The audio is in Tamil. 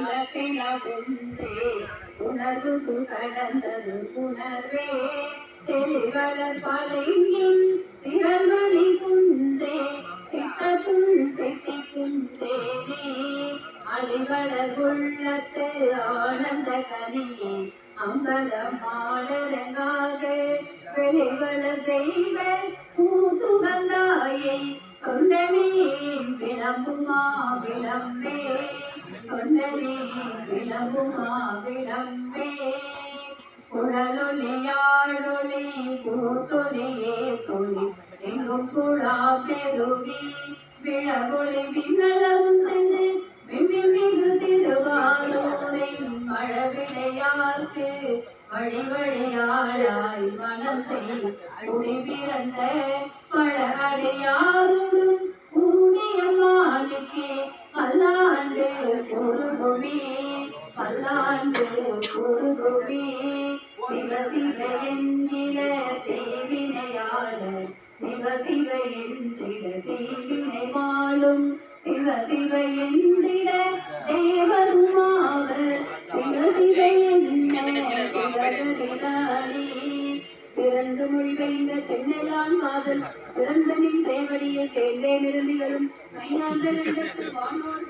உலகில உணர்வு கடந்தது உணர்வே தெளிவளர் பழையின் திரள்மணி குன்றே திட்டத்துள் திட்டிக்குந்தேனே அழிவளர் உள்ளத்து ஆனந்த கனியே அம்பலமாடரங்காக வெளிவள தெய்வ கூத்துகந்தாயை கொண்டனே விளம்புமா விளம்பே. விளம்புமா விளம்பே? குழலொலியாழொலி கூத்தொலியே தொழி எங்கும் குழா பெருகி விழகுளி விண்ணளம் சென்று விம்மிமிகு திருவாரூரின் மழவிடையார்க்கு வழி வழியாளாய் மனம் செய் குடி பிறந்த பழகடையாருடும் பொருகுமே பல்லாண்டு பொருகுமே சிவ சிவ என்கிற தேவினையாளர். சிவ என்கிற தேவினை வாழும். சிவ என்கிற தேவருமாவர். சிவ சிவ என்ன மொழி வைந்த காதல். பிறந்த சேர்ந்தே நிறுந்திகளும் வானோர்